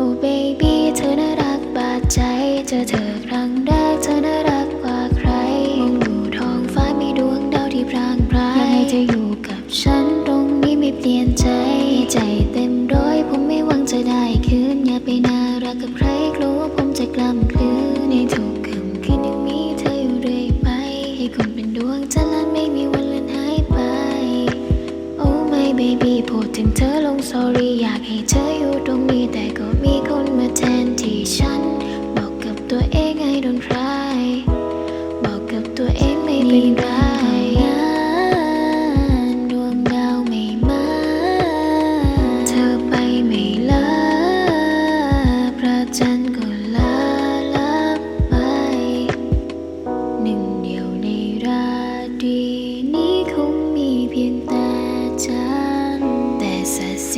โอ้ baby เธอน่ารักบาดใจ เจอเธอครั้งแรกเธอน่ารักกว่าใครมองดูท้องฟ้ามีดวงดาวที่พรางพรายอยากให้เธออยู่กับฉันตรงนี้ไม่เปลี่ยนใจ ใจเต็มร้อยผมไม่หวังจะได้คืนอย่าไปน่ารักกับใครกลัวผมจะกล้ำกลืนในทุกค่ำคืนยังมีเธออยู่เรื่อยไป ให้คุณเป็นดวงจันทร์และไม่มีวัน baby พูดถึงเธอลง sorry อยากให้เธออยู่ตรงนี้ แต่ก็มีคนมาแทนที่ฉัน บอกกับตัวเองให้ don't cry บอกกับตัวเองไม่เป็นไรดวงดาวไม่มาเธอไปไม่ลาพระจั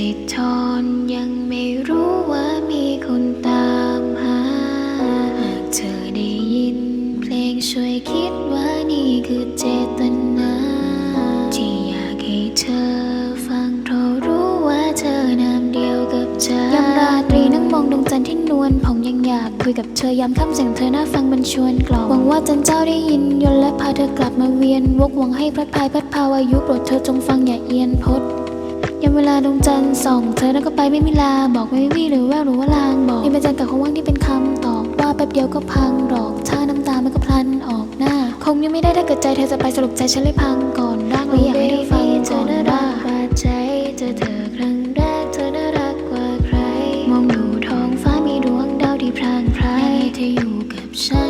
สิทธรยังไม่รู้ว่ามีคนตามหา หากเธอได้ยินเพลงช่วยคิดว่านี่คือเจตนา ที่อยากให้เธอฟังเพราะรู้ว่าเธอนามเดียวกับฉันยามราตรีนั่งมองดวงจันทร์ที่นวลผ่องยังอยากคุยกับเธอยามค่ำเสียงเธอน่าฟังมันชวนกล่อมหวังว่าจันเจ้าได้ยินยนและพาเธอกลับมาเวียนวกหวังให้พลัดพายพัดพาวอายุโปรดเธอจงฟังอย่าเอียนพด ยามเวลาดวงจันทร์ส่อง เธอแล้วก็ไปไม่มีลา บอกไม่มีหรือแววหรือว่าลางบอกนี่เป็นจันทร์กับของว่างที่เป็นคำตอบ ว่าแป๊บเดียวก็พังหรอกถ้าน้ำตามันก็พลันออกหน้า คงยังไม่ได้ถ้าเกิดใจเธอจะไปสรุปใจฉันเลยพังก่อนร่างเลยอยากให้เธอฟังก่อนว่าใจเจอเธอครั้งแรกเธอน่ารักกว่าใคร มองดูท้องฟ้ามีดวงดาวที่พรางพรายเธออยู่กับฉัน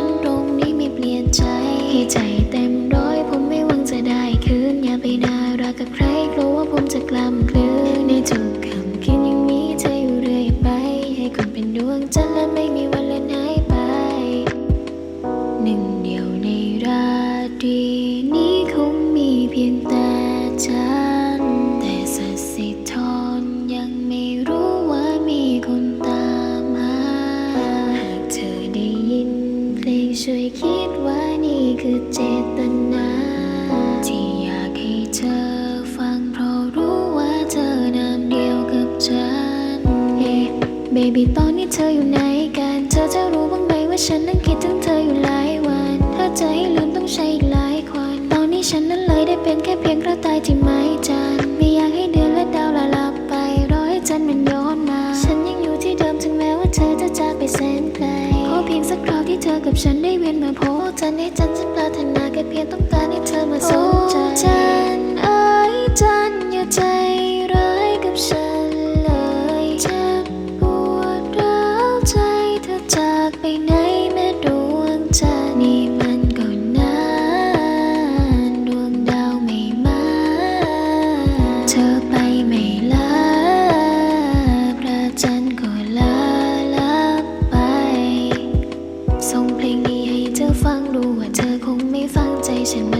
ดว่านี่คือเจตนา ที่อยากให้เธอฟังเพราะรู้ว่าเธอนามเดียวกับฉันเฮ้ baby ตอนนี้เธออยู่ไหนกัน เธอจะรู้บ้างไหมว่าฉันนั้นคิดถึงเธออยู่หลายวัน ถ้าจะให้ลืมต้องใช้อีกหลายควัน ตอนนี้ฉันนั้นเลยได้เป็นแค่เพียงกระต่ายที่ อกับฉันได้เวียนมาพบจันทร์ในจันทร์ฉันปรารถนาแค่เพียงต้องการให้เธอมาสนใจ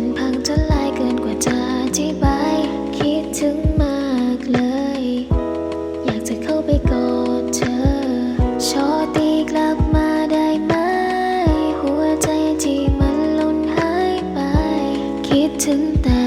มันพังจนลายเกินกว่าจะอธิบาย คิดถึงมากเลย อยากจะเข้าไปกอดเธอ ชอตีกลับมาได้ไหม หัวใจที่มันหล่นหายไป คิดถึงแต่